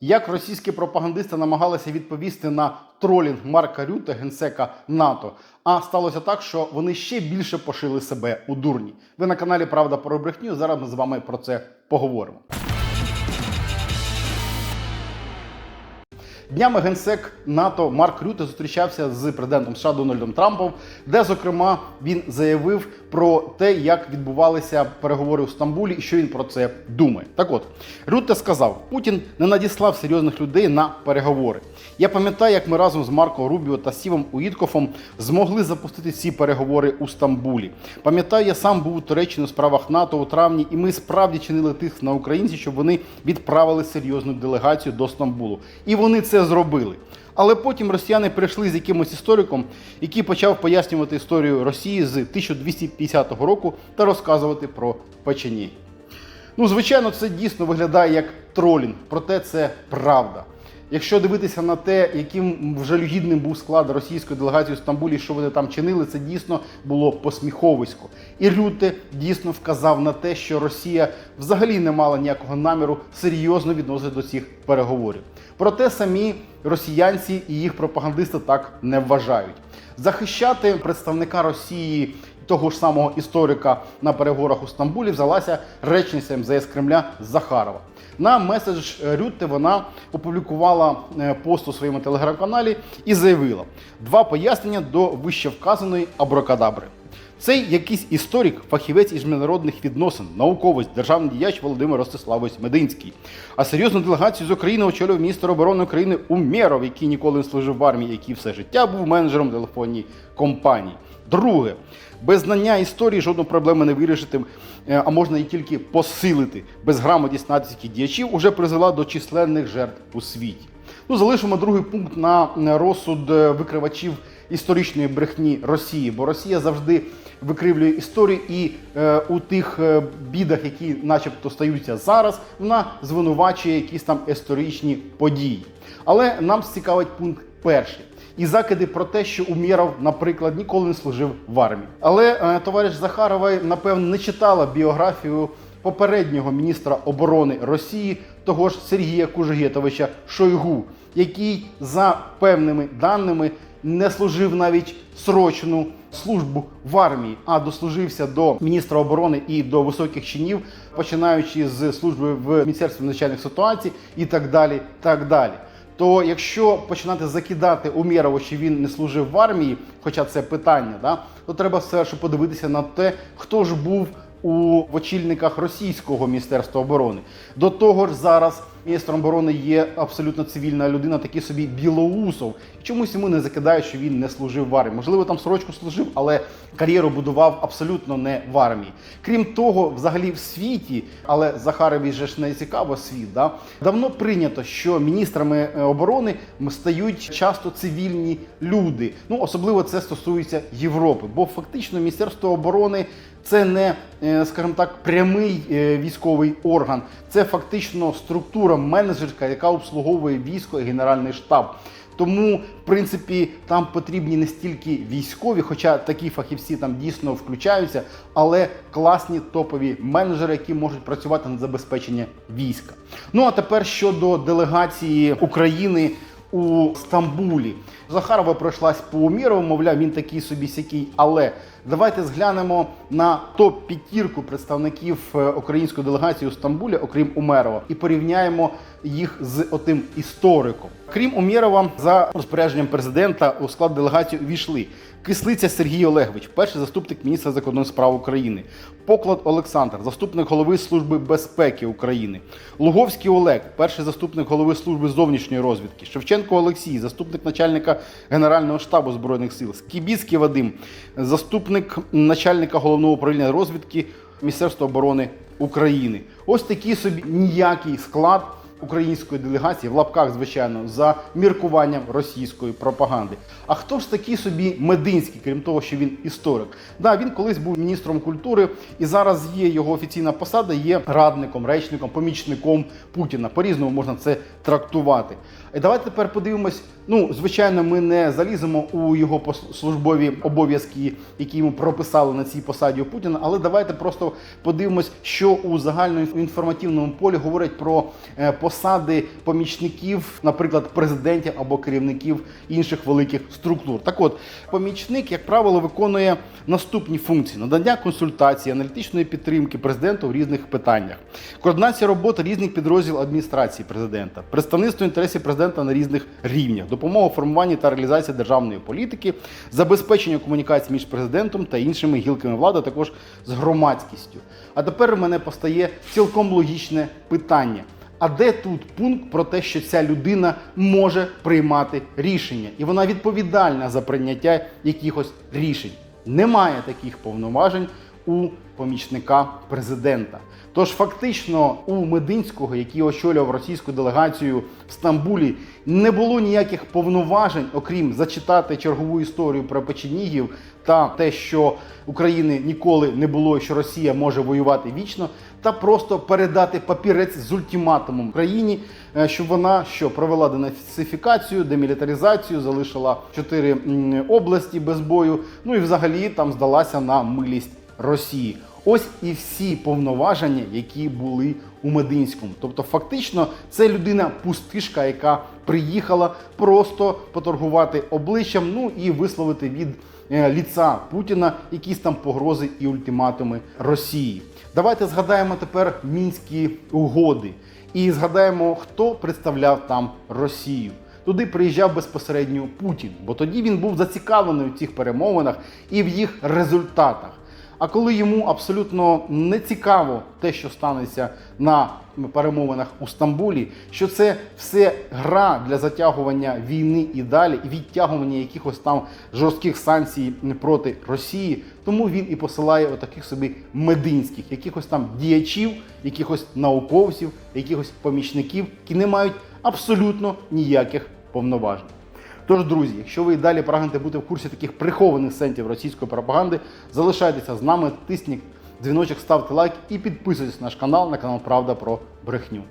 Як російські пропагандисти намагалися відповісти на тролінг Марка Рюта, генсека НАТО, а сталося так, що вони ще більше пошили себе у дурні. Ви на каналі Правда про брехню. Зараз ми з вами про це поговоримо. Днями генсек НАТО Марк Рюте зустрічався з президентом США Дональдом Трампом, де, зокрема, він заявив про те, як відбувалися переговори у Стамбулі і що він про це думає. Так от Рюте сказав: Путін не надіслав серйозних людей на переговори. Я пам'ятаю, як ми разом з Марко Рубіо та Сівом Уіткофом змогли запустити ці переговори у Стамбулі. Пам'ятаю, я сам був у Туреччині у справах НАТО у травні, і ми справді чинили тиск на українців, щоб вони відправили серйозну делегацію до Стамбулу. І вони це зробили. Але потім росіяни прийшли з якимось істориком, який почав пояснювати історію Росії з 1250 року та розказувати про печені. Ну, звичайно, це дійсно виглядає як тролінг, проте це правда. Якщо дивитися на те, яким жалюгідним був склад російської делегації у Стамбулі, що вони там чинили, це дійсно було посміховисько. І Рюте дійсно вказав на те, що Росія взагалі не мала ніякого наміру серйозно відносити до цих переговорів. Проте самі росіянці і їх пропагандисти так не вважають. Захищати представника Росії того ж самого історика на переговорах у Стамбулі взялася речниця МЗС Кремля Захарова. На меседж Рютте вона опублікувала е, пост у своєму телеграм-каналі і заявила два пояснення до вищевказаної абракадабри. Цей якийсь історик, фахівець із міжнародних відносин, науковець, державний діяч Володимир Ростиславович Мединський. А серйозну делегацію з України очолював міністр оборони України Умєров, який ніколи не служив в армії, який все життя був менеджером телефонній компанії. Друге, без знання історії жодну проблему не вирішити, е, а можна її тільки посилити. Безграмотність нацистських діячів уже призвела до численних жертв у світі. Ну, залишимо другий пункт на розсуд е, викривачів історичної брехні Росії, бо Росія завжди викривлює історію і е, у тих е, бідах, які, начебто, стаються зараз, вона звинувачує якісь там історичні події. Але нам цікавить пункт перший. І закиди про те, що Умєров, наприклад, ніколи не служив в армії. Але е, товариш Захарова, напевно, не читала біографію попереднього міністра оборони Росії, того ж Сергія Кужегетовича Шойгу, який за певними даними не служив навіть срочну службу в армії, а дослужився до міністра оборони і до високих чинів, починаючи з служби в міністерстві надзвичайних ситуацій і так далі. так далі. То якщо починати закидати Умєрова, що він не служив в армії, хоча це питання, да, то треба все ж подивитися на те, хто ж був у очільниках російського міністерства оборони. До того ж, зараз міністром оборони є абсолютно цивільна людина, такий собі Білоусов. І чомусь йому не закидають, що він не служив в армії. Можливо, там срочку служив, але кар'єру будував абсолютно не в армії. Крім того, взагалі в світі, але Захарові же ж не цікаво світ. Да? Давно прийнято, що міністрами е, оборони стають часто цивільні люди. Ну особливо це стосується Європи, бо фактично Міністерство оборони. Це не, е, скажімо так, прямий е, військовий орган, це фактично структура менеджерська, яка обслуговує військо і генеральний штаб. Тому, в принципі, там потрібні не стільки військові, хоча такі фахівці там дійсно включаються, але класні топові менеджери, які можуть працювати над забезпечення війська. Ну а тепер щодо делегації України. У Стамбулі Захарова пройшлась по Умірову, мовляв, він такий собі сякий. Але давайте зглянемо на топ п'ятірку представників е, української делегації у Стамбулі, окрім Умерова, і порівняємо їх з отим істориком. Крім Умєрова, за розпорядженням президента у склад делегації увійшли Кислиця Сергій Олегович, перший заступник міністра закордонних справ України, Поклад Олександр, заступник голови Служби безпеки України, Луговський Олег, перший заступник голови служби зовнішньої розвідки, Шевченко Олексій, заступник начальника Генерального штабу збройних сил, Скібіцький Вадим, заступник начальника головного управління розвідки Міністерства оборони України. Ось такий собі ніякий склад української делегації в лапках, звичайно, за міркуванням російської пропаганди. А хто ж такий собі Мединський, крім того, що він історик? Да, він колись був міністром культури, і зараз є його офіційна посада, є радником, речником, помічником Путіна. По-різному можна це трактувати. І давайте тепер подивимось. Ну, звичайно, ми не заліземо у його службові обов'язки, які йому прописали на цій посаді у Путіна. Але давайте просто подивимось, що у загальноінформативному полі говорять про е, посади помічників, наприклад, президентів або керівників інших великих структур. Так от, помічник, як правило, виконує наступні функції: надання консультації, аналітичної підтримки президенту в різних питаннях, координація роботи різних підрозділів адміністрації президента, представництво інтересів президента на різних рівнях, допомога формуванні та реалізації державної політики, забезпечення комунікації між президентом та іншими гілками влади, а також з громадськістю. А тепер у мене постає цілком логічне питання. А де тут пункт про те, що ця людина може приймати рішення, і вона відповідальна за прийняття якихось рішень? Немає таких повноважень у помічника президента. Тож фактично у Мединського, який очолював російську делегацію в Стамбулі, не було ніяких повноважень, окрім зачитати чергову історію про печенігів та те, що України ніколи не було, що Росія може воювати вічно, та просто передати папірець з ультиматумом Україні, е, щоб вона що провела денацифікацію, демілітаризацію, залишила чотири області без бою. Ну і взагалі там здалася на милість Росії. Ось і всі повноваження, які були у Мединському. Тобто, фактично, це людина пустишка, яка приїхала просто поторгувати обличчям, ну і висловити від е, ліца Путіна якісь там погрози і ультиматуми Росії. Давайте згадаємо тепер мінські угоди і згадаємо, хто представляв там Росію. Туди приїжджав безпосередньо Путін, бо тоді він був зацікавлений у цих перемовинах і в їх результатах. А коли йому абсолютно не цікаво те, що станеться на перемовинах у Стамбулі, що це все гра для затягування війни і далі, і відтягування якихось там жорстких санкцій проти Росії, тому він і посилає отаких собі мединських, якихось там діячів, якихось науковців, якихось помічників, які не мають абсолютно ніяких повноважень. Тож, друзі, якщо ви і далі прагнете бути в курсі таких прихованих сентів російської пропаганди, залишайтеся з нами, тисніть дзвіночок, ставте лайк і підписуйтесь на наш канал, на канал Правда про брехню.